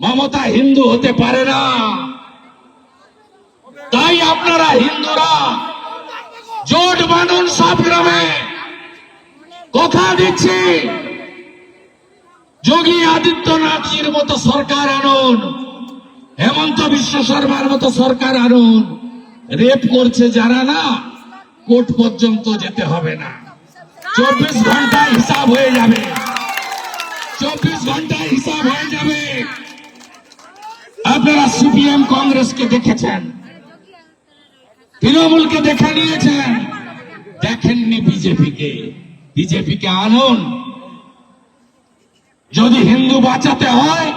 মমতা হিন্দু হতে পারে না। তাই আপনারা হিন্দুরা জোট বাঁধুন গ্রামে কথা দিচ্ছি। যোগী আদিত্যনাথজির মতো সরকার আনুন, হেমন্ত বিশ্ব শর্মার মতো সরকার আনুন। রেপ করছে যারা না, কোর্ট পর্যন্ত যেতে হবে না। চব্বিশ ঘন্টায় হিসাব হয়ে যাবে। চব্বিশ ঘন্টায় হিসাব হয়ে যাবে। আপনারা সিপিএম কংগ্রেসকে দেখেছেন, তৃণমূলকে দেখে নিয়েছেন, দেখেননি বিজেপিকে। বিজেপিকে আনুন। যদি হিন্দু বাঁচাতে হয়,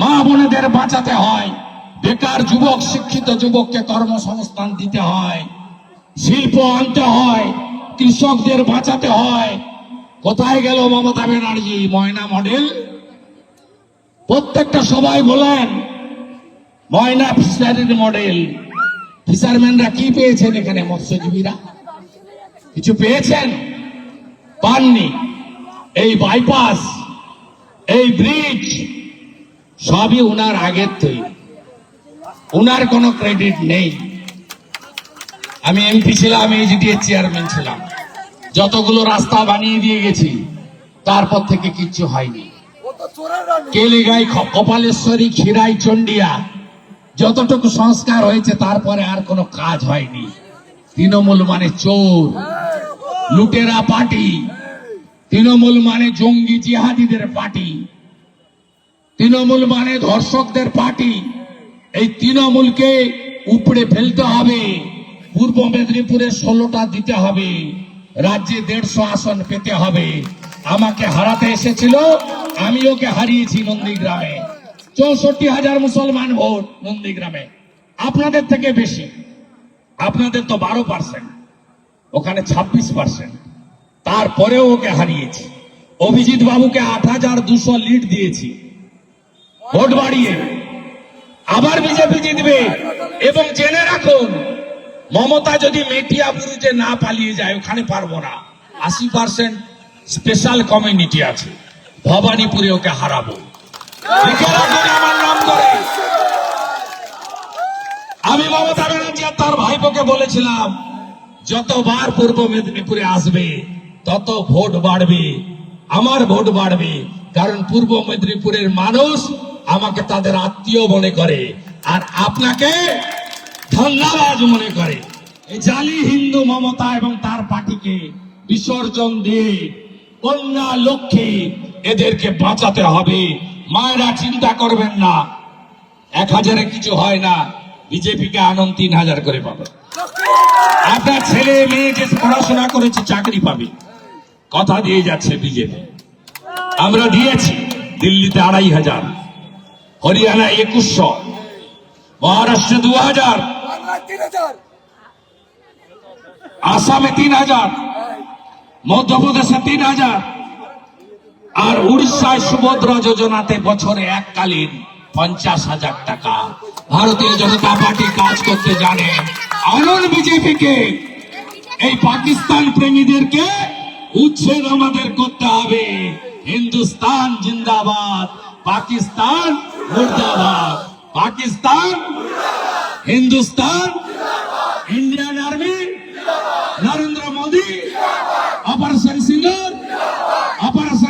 মা বোনেদের বাঁচাতে হয়, বেকার যুবক, শিক্ষিত যুবককে কর্মসংস্থান দিতে হয়, শিল্প আনতে হয়, কৃষকদের বাঁচাতে হয়, কোথায় গেল মমতা ব্যানার্জি, ময়না মডেল? প্রত্যেকটা সবাই বলেন ময়না ফিশারির মডেল। ফিশারম্যানরা কি পেয়েছেন এখানে মৎস্যজীবীরা? কিছু পেয়েছেন? পাননি। এই বাইপাস এই ব্রিজ সবই উনার আগের তৈরি উনার কোনো ক্রেডিট নেই। আমি এমপি ছিলাম এইচডিএ চেয়ারম্যান ছিলাম। যতগুলো রাস্তা বানিয়ে দিয়ে গেছি, তারপর থেকে কিচ্ছু হয়নি। কেলিগাই কপালেশ্বরী খিরাই চন্ডিয়া যতটুকু সংস্কার হয়েছে, তারপরে আর কোনো কাজ হয়নি। তৃণমূল মানে চোর, লুটেরা পার্টি। তৃণমূল মানে জঙ্গি জিহাদিদের পার্টি। তৃণমূল মানে ধর্ষকদের পার্টি। এই তৃণমূলকে উপড়ে ফেলতে হবে। পূর্ব মেদিনীপুরে ষোলোটা দিতে হবে। রাজ্যে দেড়শো আসন পেতে হবে। আমাকে হারাতে এসেছিল, আমি ওকে হারিয়েছি নন্দীগ্রামে। চৌষট্টি হাজার মুসলমান ভোট নন্দীগ্রামে। আপনাদের থেকে বেশি। আপনাদের তো বারো পার্সেন্ট ওখানে ছাব্বিশ পার্সেন্ট তারপরেও ওকে হারিয়েছি। অভিজিৎ বাবুকে আট হাজার দুশো লিড দিয়েছি। ভোট বাড়িয়ে। আবার বিজেপি জিতবে। এবং জেনে রাখুন, মমতা যদি মেটিয়া বুরুজে না পালিয়ে যায়, ওখানে পারব না। আশি পার্সেন্ট স্পেশাল কমিউনিটি আছে। ভবানীপুরে ওকে হারাবো। আমি মমতা ব্যানার্জি আর তার ভাইপোকে বলেছিলাম, যতবার পূর্ব মেদিনীপুরে আসবে, তত ভোট বাড়বে, আমার ভোট বাড়বে, কারণ পূর্ব মেদিনীপুরের মানুষ আমাকে তাদের আত্মীয় মনে করে, আর আপনাকে ধন্যবাদ মনে করে। জালি হিন্দু মমতা এবং তার পার্টিকে বিসর্জন দিয়ে কন্যা লক্ষ্মী এদেরকে বাঁচাতে হবে। মায়েরা চিন্তা করবেন না। এক হাজারে কিছু হয় না, বিজেপিকে আনন্দ তিন হাজার করে পাবে। আপনার ছেলে, মেয়ে যে পড়াশোনা করেছে, চাকরি পাবে। কথা দিয়ে যাচ্ছে বিজেপি। আমরা দিয়েছি দিল্লিতে আড়াই হাজার, হরিয়ানা একুশশো, মহারাষ্ট্রে দু হাজার, আসামে তিন হাজার, মধ্যপ্রদেশে তিন হাজার আর উড়িষ্যায় সুভদ্রা যোজনাতে বছরে এককালীন পঞ্চাশ হাজার টাকা। ভারতীয় জনতা পার্টি কাজ করতে জানে। আনন্দ বিজেপিকে। এই পাকিস্তান প্রেমীদেরকে উচ্ছেদ আমাদের করতে হবে। হিন্দুস্তান জিন্দাবাদ, Pakistan মুর্দাবাদ, Pakistan Hindustan Indian army Narendra Modi operation Sindoor operation